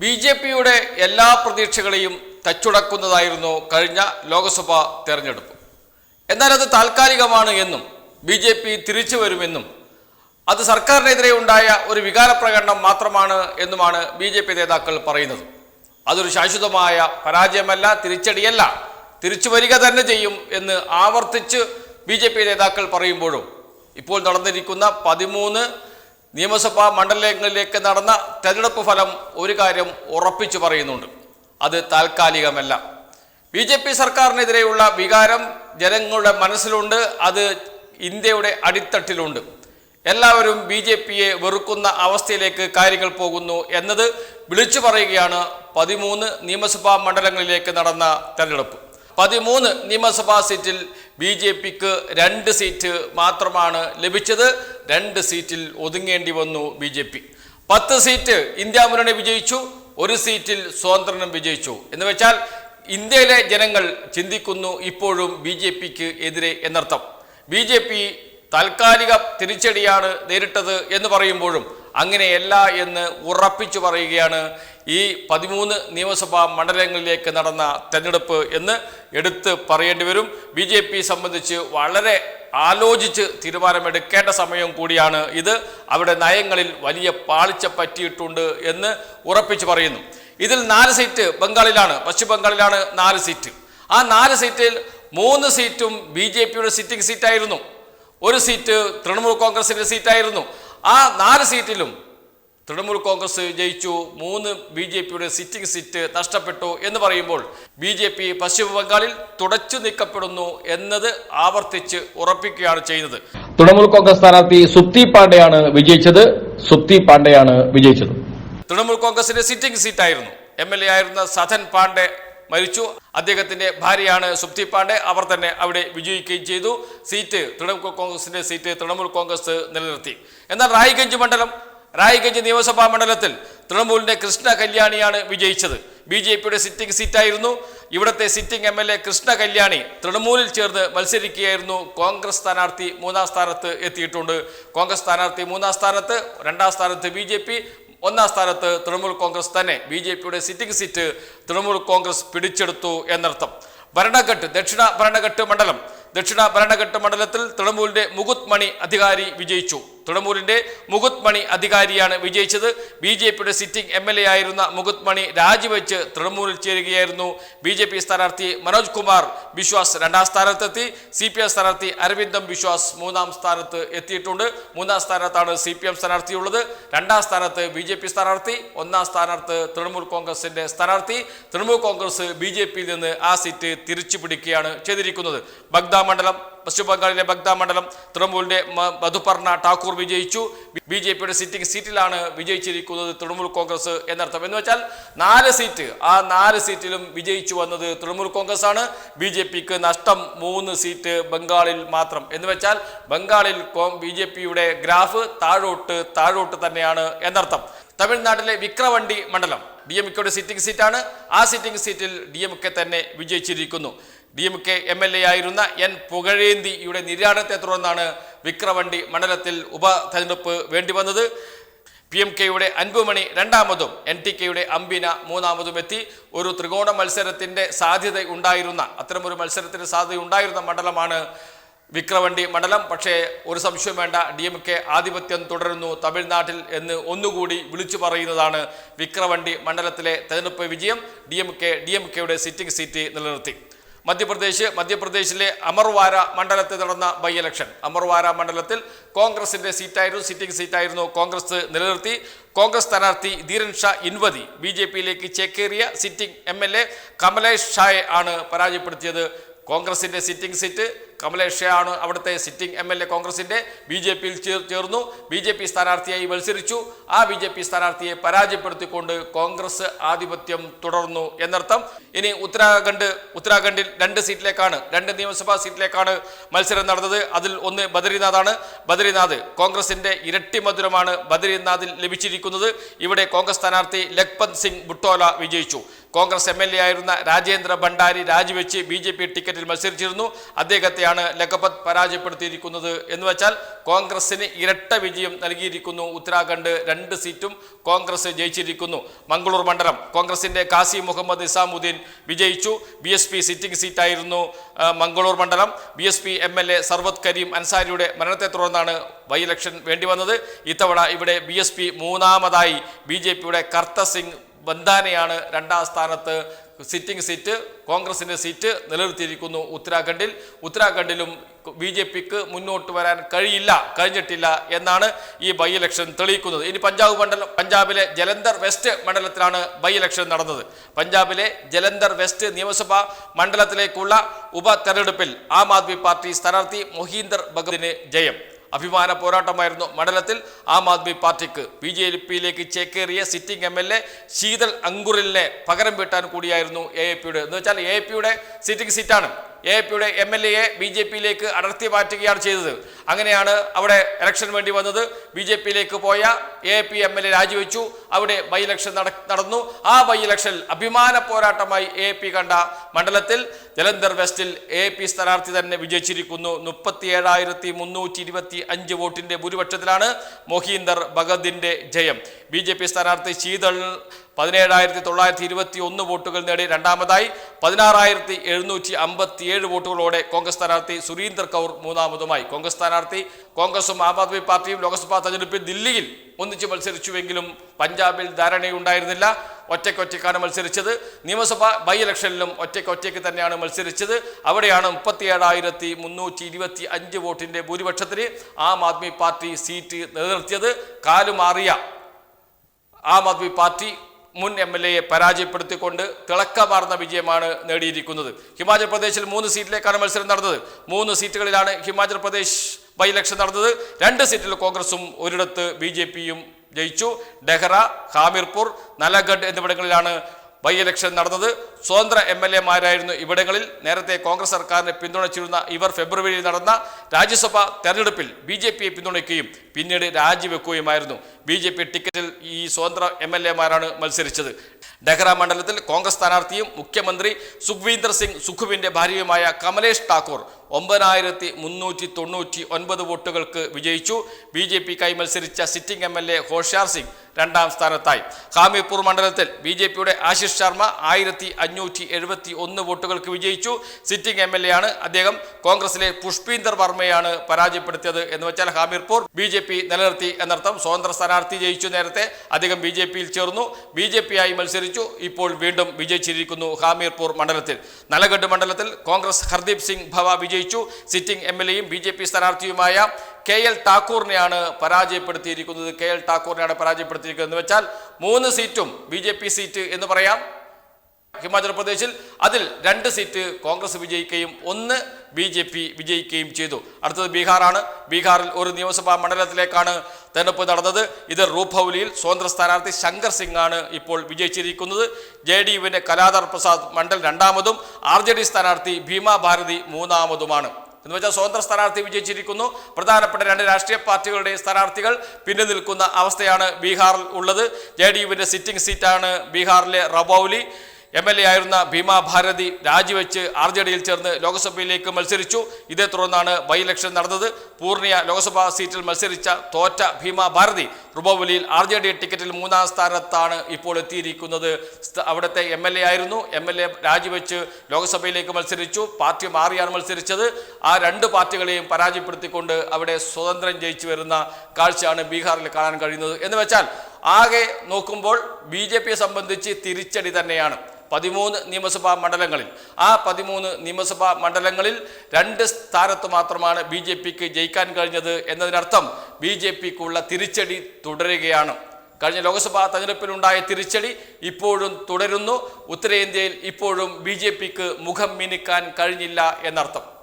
B J പിയുടെ എല്ലാ പ്രതീക്ഷകളെയും തച്ചുടക്കുന്നതായിരുന്നു കഴിഞ്ഞ ലോക്സഭാ തെരഞ്ഞെടുപ്പ്. എന്നാൽ അത് താൽക്കാലികമാണ് എന്നും ബി ജെ പി തിരിച്ചു വരുമെന്നും അത് സർക്കാരിനെതിരെ ഉണ്ടായ ഒരു വികാര പ്രകടനം മാത്രമാണ് എന്നുമാണ് ബി ജെ പി നേതാക്കൾ പറയുന്നത്. അതൊരു ശാശ്വതമായ പരാജയമല്ല തിരിച്ചടിയല്ല. തിരിച്ചു വരിക തന്നെ ചെയ്യും എന്ന് ആവർത്തിച്ച് ബി നേതാക്കൾ പറയുമ്പോഴും ഇപ്പോൾ നടന്നിരിക്കുന്ന പതിമൂന്ന് നിയമസഭാ മണ്ഡലങ്ങളിലേക്ക് നടന്ന തെരഞ്ഞെടുപ്പ് ഫലം ഒരു കാര്യം ഉറപ്പിച്ചു പറയുന്നുണ്ട്. അത് താൽക്കാലികമല്ല. ബി ജെ പി സർക്കാരിനെതിരെയുള്ള വികാരം ജനങ്ങളുടെ മനസ്സിലുണ്ട്. അത് ഇന്ത്യയുടെ അടിത്തട്ടിലുണ്ട്. എല്ലാവരും ബി ജെ പിയെ വെറുക്കുന്ന അവസ്ഥയിലേക്ക് കാര്യങ്ങൾ പോകുന്നു എന്നത് വിളിച്ചു പറയുകയാണ് പതിമൂന്ന് നിയമസഭാ മണ്ഡലങ്ങളിലേക്ക് നടന്ന തെരഞ്ഞെടുപ്പ്. പതിമൂന്ന് നിയമസഭാ സീറ്റിൽ ബി ജെ പിക്ക് രണ്ട് സീറ്റ് മാത്രമാണ് ലഭിച്ചത്. രണ്ട് സീറ്റിൽ ഒതുങ്ങേണ്ടി വന്നു ബി ജെ പി. പത്ത് സീറ്റ് ഇന്ത്യ മുന്നണി വിജയിച്ചു ഒരു സീറ്റിൽ സ്വാതന്ത്ര്യം വിജയിച്ചു. എന്ന് വെച്ചാൽ ഇന്ത്യയിലെ ജനങ്ങൾ ചിന്തിക്കുന്നു ഇപ്പോഴും ബി ജെ പിക്ക് എതിരെ എന്നർത്ഥം. ബി ജെ പി താൽക്കാലിക തിരിച്ചടിയാണ് നേരിട്ടത് എന്ന് പറയുമ്പോഴും അങ്ങനെയല്ല എന്ന് ഉറപ്പിച്ചു പറയുകയാണ് ഈ പതിമൂന്ന് നിയമസഭാ മണ്ഡലങ്ങളിലേക്ക് നടന്ന തെരഞ്ഞെടുപ്പ് എന്ന് എടുത്ത് പറയേണ്ടി വരും. ബി ജെ പി സംബന്ധിച്ച് വളരെ ആലോചിച്ച് തീരുമാനമെടുക്കേണ്ട സമയം കൂടിയാണ് ഇത്. അവിടെ നയങ്ങളിൽ വലിയ പാളിച്ച പറ്റിയിട്ടുണ്ട് എന്ന് ഉറപ്പിച്ചു പറയുന്നു. ഇതിൽ നാല് സീറ്റ് ബംഗാളിലാണ് പശ്ചിമ ബംഗാളിലാണ് നാല് സീറ്റ്. ആ നാല് സീറ്റിൽ മൂന്ന് സീറ്റും ബി ജെ പിയുടെ സിറ്റിംഗ് സീറ്റായിരുന്നു. ഒരു സീറ്റ് തൃണമൂൽ കോൺഗ്രസിന്റെ സീറ്റായിരുന്നു. ആ നാല് സീറ്റിലും തൃണമൂൽ കോൺഗ്രസ് ജയിച്ചു മൂന്ന് ബി ജെ പിയുടെ സിറ്റിംഗ് സീറ്റ് നഷ്ടപ്പെട്ടു എന്ന് പറയുമ്പോൾ ബി ജെ പി പശ്ചിമ ബംഗാളിൽ തുടച്ചു നീക്കപ്പെടുന്നു എന്നത് ആവർത്തിച്ച് ഉറപ്പിക്കുകയാണ് ചെയ്യുന്നത്. തൃണമൂൽ കോൺഗ്രസ് സ്ഥാനാർത്ഥി സുപ്തി പാണ്ഡെയാണ് വിജയിച്ചത്. സുപ്തി പാണ്ഡെയാണ് വിജയിച്ചത്. തൃണമൂൽ കോൺഗ്രസിന്റെ സിറ്റിംഗ് സീറ്റായിരുന്നു. എം എൽ എ ആയിരുന്ന സഥൻ പാണ്ഡെ മരിച്ചു. അദ്ദേഹത്തിന്റെ ഭാര്യയാണ് സുപ്തി പാണ്ഡെ. അവർ തന്നെ അവിടെ വിജയിക്കുകയും ചെയ്തു. സീറ്റ് തൃണമൂൽ കോൺഗ്രസിന്റെ സീറ്റ് തൃണമൂൽ കോൺഗ്രസ് നിലനിർത്തി. എന്നാൽ റായ്ഗഞ്ച് മണ്ഡലം റായ്ഗഞ്ച് നിയമസഭാ മണ്ഡലത്തിൽ തൃണമൂലിന്റെ കൃഷ്ണ കല്യാണിയാണ് വിജയിച്ചത്. ബി ജെ പിയുടെ സിറ്റിംഗ് സീറ്റായിരുന്നു. ഇവിടുത്തെ sitting M L A Krishna Kalyani തൃണമൂലിൽ ചേർന്ന് മത്സരിക്കുകയായിരുന്നു. കോൺഗ്രസ് സ്ഥാനാർത്ഥി മൂന്നാം സ്ഥാനത്ത് എത്തിയിട്ടുണ്ട്. കോൺഗ്രസ് സ്ഥാനാർത്ഥി മൂന്നാം സ്ഥാനത്ത് രണ്ടാം സ്ഥാനത്ത് ബി ജെ പി ഒന്നാം സ്ഥാനത്ത് തൃണമൂൽ കോൺഗ്രസ് തന്നെ. ബി ജെ പിയുടെ സിറ്റിംഗ് സീറ്റ് തൃണമൂൽ കോൺഗ്രസ് പിടിച്ചെടുത്തു എന്നർത്ഥം. ഭരണഘട്ട് ദക്ഷിണ ഭരണഘട്ട് മണ്ഡലം. ദക്ഷിണ ഭരണഘട്ട് മണ്ഡലത്തിൽ തൃണമൂലിന്റെ മുകുത് മണി അധികാരി വിജയിച്ചു. തൃണമൂലിന്റെ മുകുത് മണി അധികാരിയാണ് വിജയിച്ചത്. ബി ജെ പിയുടെ സിറ്റിംഗ് എം എൽ എ ആയിരുന്ന മുകുത് മണി രാജിവെച്ച് തൃണമൂലിൽ ചേരുകയായിരുന്നു. ബി ജെ പി സ്ഥാനാർത്ഥി മനോജ് കുമാർ ബിശ്വാസ് രണ്ടാം സ്ഥാനത്തെത്തി. സി പി എം സ്ഥാനാർത്ഥി അരവിന്ദം ബിശ്വാസ് മൂന്നാം സ്ഥാനത്ത് എത്തിയിട്ടുണ്ട്. മൂന്നാം സ്ഥാനത്താണ് സി പി എം സ്ഥാനാർത്ഥിയുള്ളത്. രണ്ടാം സ്ഥാനത്ത് ബി ജെ പി സ്ഥാനാർത്ഥി. ഒന്നാം സ്ഥാനാർത്ഥി തൃണമൂൽ കോൺഗ്രസിന്റെ സ്ഥാനാർത്ഥി. തൃണമൂൽ കോൺഗ്രസ് ബി ജെ പിയിൽ നിന്ന് ആ സീറ്റ് തിരിച്ചു പിടിക്കുകയാണ് ചെയ്തിരിക്കുന്നത്. ബഗ്ദ മണ്ഡലം പശ്ചിമ ബംഗാളിലെ ബഗ്ദ മണ്ഡലം തൃണമൂലിന്റെ മധുപർണ ഠാക്കൂർ വിജയിച്ചു. ബി ജെ പിയുടെ സിറ്റിംഗ് സീറ്റിലാണ് വിജയിച്ചിരിക്കുന്നത് തൃണമൂൽ കോൺഗ്രസ് എന്നർത്ഥം. എന്ന് വെച്ചാൽ നാല് സീറ്റ് ആ നാല് സീറ്റിലും വിജയിച്ചു വന്നത് തൃണമൂൽ കോൺഗ്രസ് ആണ് ബി ജെ പിക്ക് നഷ്ടം മൂന്ന് സീറ്റ് ബംഗാളിൽ മാത്രം. എന്ന് വെച്ചാൽ ബംഗാളിൽ ബി ജെ പിയുടെ ഗ്രാഫ് താഴോട്ട് താഴോട്ട് തന്നെയാണ് എന്നർത്ഥം. തമിഴ്നാട്ടിലെ വിക്രവണ്ടി മണ്ഡലം ഡി എം കെയുടെ സിറ്റിംഗ് സീറ്റാണ് ആ സിറ്റിംഗ് സീറ്റിൽ ഡി എം കെ തന്നെ വിജയിച്ചിരിക്കുന്നു. D M K M L A ആയിരുന്ന എൻ പുകഴേന്തിയുടെ നിര്യാണത്തെ തുടർന്നാണ് വിക്രവണ്ടി മണ്ഡലത്തിൽ ഉപതെരഞ്ഞെടുപ്പ് വേണ്ടി വന്നത്. പി എം കെയുടെ അൻപുമണി രണ്ടാമതും എൻ ടി കെയുടെ അംബിന മൂന്നാമതും എത്തി. ഒരു ത്രികോണ മത്സരത്തിന്റെ സാധ്യത ഉണ്ടായിരുന്ന അത്തരമൊരു മത്സരത്തിന് സാധ്യത ഉണ്ടായിരുന്ന മണ്ഡലമാണ് വിക്രവണ്ടി മണ്ഡലം. പക്ഷേ ഒരു സംശയം വേണ്ട ഡി എം കെ ആധിപത്യം തുടരുന്നു തമിഴ്നാട്ടിൽ എന്ന് ഒന്നുകൂടി വിളിച്ചു പറയുന്നതാണ് വിക്രവണ്ടി മണ്ഡലത്തിലെ തെരഞ്ഞെടുപ്പ് വിജയം. D M K D M കെയുടെ സിറ്റിംഗ് സീറ്റ് നിലനിർത്തി. മധ്യപ്രദേശ് മധ്യപ്രദേശിലെ അമർവാര മണ്ഡലത്തിൽ നടന്ന ബൈ ഇലക്ഷൻ. അമർവാര മണ്ഡലത്തിൽ കോൺഗ്രസിന്റെ സീറ്റായിരുന്നു സിറ്റിംഗ് സീറ്റായിരുന്നു കോൺഗ്രസ് നിലനിർത്തി. കോൺഗ്രസ് സ്ഥാനാർത്ഥി ധീരൻ ഷാ ഇൻവതി ബി ജെ പിയിലേക്ക് ചേക്കേറിയ sitting M L A Kamlesh ഷായെ ആണ് പരാജയപ്പെടുത്തിയത്. കോൺഗ്രസിന്റെ സിറ്റിംഗ് സീറ്റ് കമലേഷ് ഷാ അവിടുത്തെ സിറ്റിംഗ് എം എൽ എ കോൺഗ്രസിന്റെ ബി ജെ പിയിൽ ചേർന്നു. ബി ജെ പി സ്ഥാനാർത്ഥിയായി മത്സരിച്ചു. ആ ബി ജെ പി സ്ഥാനാർത്ഥിയെ പരാജയപ്പെടുത്തിക്കൊണ്ട് കോൺഗ്രസ് ആധിപത്യം തുടർന്നു എന്നർത്ഥം. ഇനി ഉത്തരാഖണ്ഡ് ഉത്തരാഖണ്ഡിൽ രണ്ട് സീറ്റിലേക്കാണ് രണ്ട് നിയമസഭാ സീറ്റിലേക്കാണ് മത്സരം നടന്നത്. അതിൽ ഒന്ന് ബദരിനാഥാണ്. ബദരിനാഥ് കോൺഗ്രസിന്റെ ഇരട്ടി മധുരമാണ് ബദരിനാഥിൽ ലഭിച്ചിരിക്കുന്നത്. ഇവിടെ കോൺഗ്രസ് സ്ഥാനാർത്ഥി ലഖ്പത് സിംഗ് ബുട്ടോല വിജയിച്ചു. കോൺഗ്രസ് എം എൽ എ ആയിരുന്ന രാജേന്ദ്ര ഭണ്ഡാരി രാജിവെച്ച് ബി ജെ പി ടിക്കറ്റിൽ മത്സരിച്ചിരുന്നു. അദ്ദേഹത്തെയാണ് ലഖപത് പരാജയപ്പെടുത്തിയിരിക്കുന്നത് എന്ന് വെച്ചാൽ കോൺഗ്രസിന് ഇരട്ട വിജയം നൽകിയിരിക്കുന്നു ഉത്തരാഖണ്ഡ് രണ്ട് സീറ്റും കോൺഗ്രസ് ജയിച്ചിരിക്കുന്നു. മംഗളൂർ മണ്ഡലം കോൺഗ്രസിന്റെ കാസി മുഹമ്മദ് നിസാമുദ്ദീൻ വിജയിച്ചു. ബി എസ് പി സിറ്റിംഗ് സീറ്റായിരുന്നു മംഗളൂർ മണ്ഡലം. B S P M L A Sarvat Karim അൻസാരിയുടെ മരണത്തെ തുടർന്നാണ് ബൈ ഇലക്ഷൻ വേണ്ടി വന്നത് ഇത്തവണ ഇവിടെ ബി എസ് പി മൂന്നാമതായി ബി ജെ പിയുടെ കർത്ത സിംഗ് ബന്ദാനെയാണ് രണ്ടാം സ്ഥാനത്ത് സിറ്റിംഗ് സീറ്റ് കോൺഗ്രസിന്റെ സീറ്റ് നിലനിർത്തിയിരിക്കുന്നു ഉത്തരാഖണ്ഡിൽ. ഉത്തരാഖണ്ഡിലും ബി ജെ പിക്ക് മുന്നോട്ട് വരാൻ കഴിയില്ല കഴിഞ്ഞിട്ടില്ല എന്നാണ് ഈ ബൈ ഇലക്ഷൻ തെളിയിക്കുന്നത്. ഇനി പഞ്ചാബ് മണ്ഡലം പഞ്ചാബിലെ ജലന്ധർ വെസ്റ്റ് മണ്ഡലത്തിലാണ് ബൈ ഇലക്ഷൻ നടന്നത്. പഞ്ചാബിലെ ജലന്ധർ വെസ്റ്റ് നിയമസഭാ മണ്ഡലത്തിലേക്കുള്ള ഉപതെരഞ്ഞെടുപ്പിൽ ആം ആദ്മി പാർട്ടി സ്ഥാനാർത്ഥി മൊഹീന്ദർ ഭഗതിന് ജയം. അഭിമാന പോരാട്ടമായിരുന്നു മണ്ഡലത്തിൽ ആം ആദ്മി പാർട്ടിക്ക്. ബി ജെ പിയിലേക്ക് ചേക്കേറിയ sitting M L A Sheetal അങ്കുറിലിനെ പകരം വീട്ടാൻ കൂടിയായിരുന്നു എ എ പിയുടെ. എന്ന് വെച്ചാൽ എ പിയുടെ സിറ്റിംഗ് സീറ്റാണ്. എ പിയുടെ എം എൽ എയെ ബി ജെ പിയിലേക്ക് അടർത്തി മാറ്റുകയാണ് ചെയ്തത്. അങ്ങനെയാണ് അവിടെ ഇലക്ഷൻ വേണ്ടി വന്നത്. ബി ജെ പിയിലേക്ക് പോയ A P M L A രാജിവെച്ചു. അവിടെ ബൈ ഇലക്ഷൻ നടന്നു. ആ ബൈ ഇലക്ഷനിൽ അഭിമാന പോരാട്ടമായി എ പി കണ്ട മണ്ഡലത്തിൽ ജലന്ധർ വെസ്റ്റിൽ എ പി സ്ഥാനാർത്ഥി തന്നെ വിജയിച്ചിരിക്കുന്നു. മുപ്പത്തി ഏഴായിരത്തി മുന്നൂറ്റി ഇരുപത്തി അഞ്ച് വോട്ടിന്റെ ഭൂരിപക്ഷത്തിലാണ് മൊഹീന്ദർ ഭഗതിന്റെ ജയം. ബി ജെ പി സ്ഥാനാർത്ഥി ശീതൾ പതിനേഴായിരത്തി തൊള്ളായിരത്തി ഇരുപത്തി ഒന്ന് വോട്ടുകൾ നേടി രണ്ടാമതായി. പതിനാറായിരത്തി എഴുന്നൂറ്റി അമ്പത്തി ഏഴ് വോട്ടുകളോടെ കോൺഗ്രസ് സ്ഥാനാർത്ഥി സുരീന്ദർ കൗർ മൂന്നാമതുമായി. കോൺഗ്രസ് സ്ഥാനാർത്ഥി കോൺഗ്രസും ആം ആദ്മി പാർട്ടിയും ലോക്സഭാ തെരഞ്ഞെടുപ്പിൽ ദില്ലിയിൽ ഒന്നിച്ച് മത്സരിച്ചുവെങ്കിലും പഞ്ചാബിൽ ധാരണയുണ്ടായിരുന്നില്ല. ഒറ്റയ്ക്കൊറ്റയ്ക്കാണ് മത്സരിച്ചത്. നിയമസഭ ബൈ ഇലക്ഷനിലും ഒറ്റയ്ക്കൊറ്റയ്ക്ക് തന്നെയാണ് മത്സരിച്ചത്. അവിടെയാണ് മുപ്പത്തി ഏഴായിരത്തി മുന്നൂറ്റി ഇരുപത്തി അഞ്ച് വോട്ടിന്റെ ഭൂരിപക്ഷത്തിന് ആം ആദ്മി പാർട്ടി സീറ്റ് നിലനിർത്തിയത്. കാലുമാറിയ ആം ആദ്മി പാർട്ടി മുൻ എം എൽ എയെ പരാജയപ്പെടുത്തിക്കൊണ്ട് തിളക്കമാർന്ന വിജയമാണ് നേടിയിരിക്കുന്നത്. ഹിമാചൽ പ്രദേശിൽ മൂന്ന് സീറ്റിലേക്കാണ് മത്സരം നടന്നത്. മൂന്ന് സീറ്റുകളിലാണ് ഹിമാചൽ പ്രദേശ് ബൈ ഇലക്ഷൻ നടന്നത്. രണ്ട് സീറ്റിൽ കോൺഗ്രസും ഒരിടത്ത് ബി ജയിച്ചു. ഡെഹ്റ ഹാമിർപൂർ നലഗഡ് എന്നിവിടങ്ങളിലാണ് ബൈ ഇലക്ഷൻ നടന്നത്. സ്വതന്ത്ര എം എൽ എമാരായിരുന്നു ഇവിടങ്ങളിൽ. നേരത്തെ കോൺഗ്രസ് സർക്കാരിനെ പിന്തുണച്ചിരുന്ന ഇവർ ഫെബ്രുവരിയിൽ നടന്ന രാജ്യസഭാ തെരഞ്ഞെടുപ്പിൽ ബി ജെ പിയെ പിന്തുണയ്ക്കുകയും പിന്നീട് രാജിവെക്കുകയുമായിരുന്നു. ബി ജെ പി ടിക്കറ്റിൽ ഈ സ്വതന്ത്ര എം എൽ എമാരാണ് മത്സരിച്ചത്. ഡെഹ്റ മണ്ഡലത്തിൽ കോൺഗ്രസ് സ്ഥാനാർത്ഥിയും മുഖ്യമന്ത്രി സുഖ്വീന്ദർ സിംഗ് സുഖുവിന്റെ ഭാര്യയുമായ കമലേഷ് ഠാക്കൂർ ഒമ്പതിനായിരത്തി മുന്നൂറ്റി തൊണ്ണൂറ്റി ഒൻപത് വോട്ടുകൾക്ക് വിജയിച്ചു. ബി ജെ പിക്കായി മത്സരിച്ച sitting M L A Hoshiar Singh രണ്ടാം സ്ഥാനത്തായി. ഹാമിർപൂർ മണ്ഡലത്തിൽ ബി ജെ പിയുടെ ആശിഷ് ശർമ്മ ആയിരത്തി അഞ്ഞൂറ്റി എഴുപത്തി ഒന്ന് വോട്ടുകൾക്ക് വിജയിച്ചു. സിറ്റിംഗ് എം എൽ എ ആണ് അദ്ദേഹം. കോൺഗ്രസിലെ പുഷ്പീന്ദർ വർമ്മയാണ് പരാജയപ്പെടുത്തിയത് എന്ന് വെച്ചാൽ ഹാമിർപൂർ ബി ജെ പി നിലനിർത്തി എന്നർത്ഥം സ്വതന്ത്ര സ്ഥാനാർത്ഥി ജയിച്ചു നേരത്തെ അദ്ദേഹം ബി ജെ പിയിൽ ചേർന്നു. ബി ജെ പി ആയി മത്സരിച്ചു. ഇപ്പോൾ വീണ്ടും വിജയിച്ചിരിക്കുന്നു ഹാമിർപൂർ മണ്ഡലത്തിൽ. നലഗഡ് മണ്ഡലത്തിൽ കോൺഗ്രസ് ഹർദീപ് സിംഗ് ഭവ വിജയിച്ചു. സിറ്റിംഗ് എം എൽ എയും ബി ജെ പി സ്ഥാനാർത്ഥിയുമായ കെ എൽ താക്കൂറിനെയാണ് പരാജയപ്പെടുത്തിയിരിക്കുന്നത്. കെ എൽ താക്കൂറിനെയാണ് പരാജയപ്പെടുത്തിയിരിക്കുന്നത് എന്ന് വെച്ചാൽ മൂന്ന് സീറ്റും ബി ജെ പി സീറ്റ് എന്ന് പറയാം. ഹിമാചൽ പ്രദേശിൽ അതിൽ രണ്ട് സീറ്റ് കോൺഗ്രസ് വിജയിക്കുകയും ഒന്ന് ബി ജെ പി വിജയിക്കുകയും ചെയ്തു. അടുത്തത് ബീഹാറാണ്. ബീഹാറിൽ ഒരു നിയമസഭാ മണ്ഡലത്തിലേക്കാണ് തെരഞ്ഞെടുപ്പ് നടന്നത്. ഇത് റൂപൌലിയിൽ സ്വതന്ത്ര സ്ഥാനാർത്ഥി ശങ്കർ സിംഗ് ആണ് ഇപ്പോൾ വിജയിച്ചിരിക്കുന്നത്. ജെ ഡി യുവിന്റെ കലാധർ പ്രസാദ് മണ്ഡൽ രണ്ടാമതും ആർ ജെ ഡി സ്ഥാനാർത്ഥി ഭീമാ ഭാരതി മൂന്നാമതുമാണ്. എന്ന് വെച്ചാൽ സ്വതന്ത്ര സ്ഥാനാർത്ഥി വിജയിച്ചിരിക്കുന്നു. പ്രധാനപ്പെട്ട രണ്ട് രാഷ്ട്രീയ പാർട്ടികളുടെ സ്ഥാനാർത്ഥികൾ പിന്നിൽ നിൽക്കുന്ന അവസ്ഥയാണ് ബീഹാറിൽ ഉള്ളത്. ജെ ഡി യുവിന്റെ സിറ്റിംഗ് സീറ്റാണ് ബീഹാറിലെ റബൌലി. എം എൽ എ ആയിരുന്ന ഭീമാ ഭാരതി രാജിവെച്ച് ആർ ജെ ഡിയിൽ ചേർന്ന് ലോക്സഭയിലേക്ക് മത്സരിച്ചു. ഇതേ തുടർന്നാണ് ബൈ ഇലക്ഷൻ നടന്നത്. പൂർണിയ ലോക്സഭാ സീറ്റിൽ മത്സരിച്ച തോറ്റ ഭീമാ ഭാരതി റുബോവലിയിൽ ആർ ജെ ഡി ടിക്കറ്റിൽ മൂന്നാം സ്ഥാനത്താണ് ഇപ്പോൾ എത്തിയിരിക്കുന്നത്. അവിടുത്തെ എം എൽ എ ആയിരുന്നു. എം എൽ എ രാജിവെച്ച് ലോക്സഭയിലേക്ക് മത്സരിച്ചു. പാർട്ടി മാറിയാണ് മത്സരിച്ചത്. ആ രണ്ട് പാർട്ടികളെയും പരാജയപ്പെടുത്തിക്കൊണ്ട് അവിടെ സ്വതന്ത്രം ജയിച്ചു വരുന്ന കാഴ്ചയാണ് ബീഹാറിൽ കാണാൻ കഴിയുന്നത്. എന്ന് വെച്ചാൽ ആകെ നോക്കുമ്പോൾ ബി ജെ പിയെ സംബന്ധിച്ച് തിരിച്ചടി തന്നെയാണ്. പതിമൂന്ന് നിയമസഭാ മണ്ഡലങ്ങളിൽ. ആ പതിമൂന്ന് നിയമസഭാ മണ്ഡലങ്ങളിൽ രണ്ട് സ്ഥാനത്ത് മാത്രമാണ് ബി ജെ പിക്ക് ജയിക്കാൻ കഴിഞ്ഞത് എന്നതിനർത്ഥം ബി ജെ പിക്കുള്ള തിരിച്ചടി തുടരുകയാണ്. കഴിഞ്ഞ ലോക്സഭാ തെരഞ്ഞെടുപ്പിലുണ്ടായ തിരിച്ചടി ഇപ്പോഴും തുടരുന്നു. ഉത്തരേന്ത്യയിൽ ഇപ്പോഴും ബി മുഖം മിനുക്കാൻ കഴിഞ്ഞില്ല എന്നർത്ഥം.